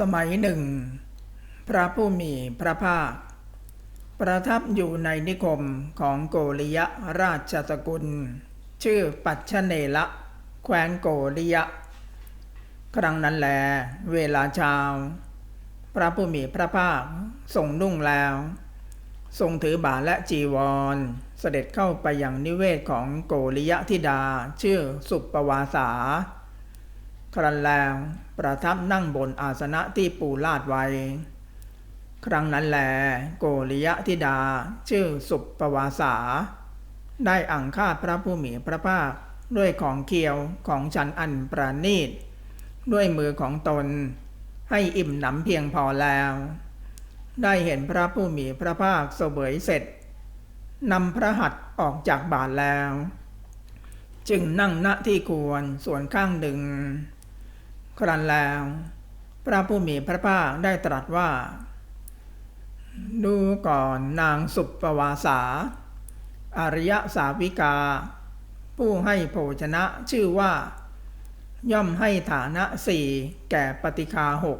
สมัยหนึ่ง พระผู้มีพระภาค ประทับอยู่ในนิคมของโกริยราชสกุล ชื่อปัจชเนละแคว้นโกริยะ ครั้งนั้นแล เวลาเช้า พระผู้มีพระภาคทรงนุ่งแล้ว ทรงถือบาและจีวร เสด็จเข้าไปยังนิเวศของโกริยะธิดา ชื่อสุปปวาสา ครั้นแล้วประทับนั่งบนอาสนะที่ปูลาดไว้ ครั้งนั้นแลโกริยะธิดาชื่อสุปปวาสา ได้อังคาดพระผู้มีพระภาคด้วยของเคียวของฉันอันประณีต ด้วยมือของตน ให้อิ่มหนำเพียงพอแล้ว ได้เห็นพระผู้มีพระภาคเสวยเสร็จนำพระหัตถ์ออกจากบาทแล้ว จึงนั่งณที่ควรส่วนข้างหนึ่ง ครั้นแล้ว พระผู้มีพระภาคได้ตรัสว่า ดูก่อนนางสุปปวาสา อริยสาวิกา ผู้ให้โภชนะชื่อว่า ย่อมให้ฐานะสี่แก่ปฏิคาหก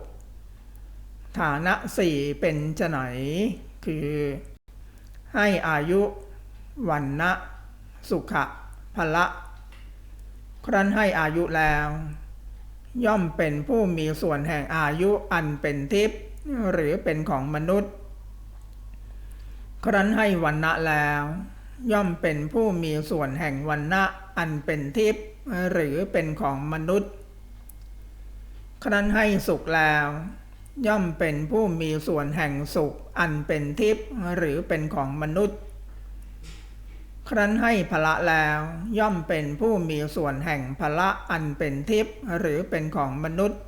ฐานะสี่เป็นจะไหน คือ ให้อายุ วันนะ สุขะพละ ครั้นให้อายุแล้ว ย่อมเป็นผู้มีส่วนแห่งอายุอันเป็นทิพย์หรือเป็นของมนุษย์ ครั้นให้วันนะแล้ว ย่อมเป็นผู้มีส่วนแห่งวันนะอันเป็นทิพย์หรือเป็นของมนุษย์ ครั้นให้สุขแล้ว ย่อมเป็นผู้มีส่วนแห่งสุขอันเป็นทิพย์หรือเป็นของมนุษย์ ครั้นให้พละแล้วย่อมเป็นผู้มีส่วนแห่งพละอันเป็นทิพย์หรือเป็นของมนุษย์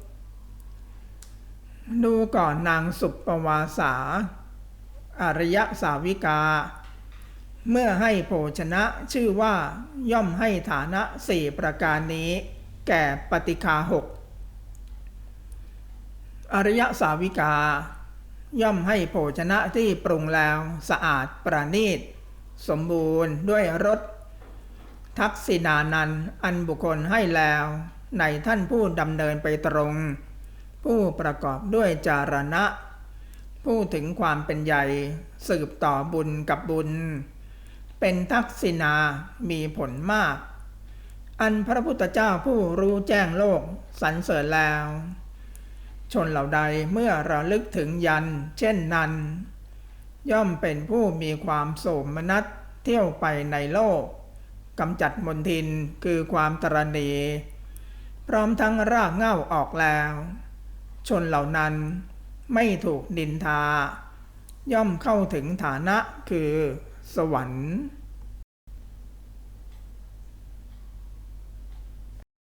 ดูก่อนนางสุปปวาสา อริยสาวิกา เมื่อให้โภชนะชื่อว่าย่อมให้ฐานะสี่ประการนี้ แก่ปฏิคาหกอริยสาวิกา ย่อมให้โภชนะที่ปรุงแล้วสะอาดประณีต สมบูรณ์ด้วยรสทักษินานันอันบุคคลให้แล้ว ในท่านผู้ดำเนินไปตรง ผู้ประกอบด้วยจารณะ ผู้ถึงความเป็นใหญ่สืบต่อบุญกับบุญ เป็นทักษินามีผลมาก อันพระพุทธเจ้าผู้รู้แจ้งโลกสรรเสริญแล้ว ชนเหล่าใดเมื่อระลึกถึงยัน เช่นนั้น ย่อมเป็นผู้มีความโสมนัสเที่ยวไปในโลกกำจัดมนทินคือความตรณีพร้อมทั้งรากเหง้าออกแล้ว ชนเหล่านั้นไม่ถูกนินทา ย่อมเข้าถึงฐานะคือสวรรค์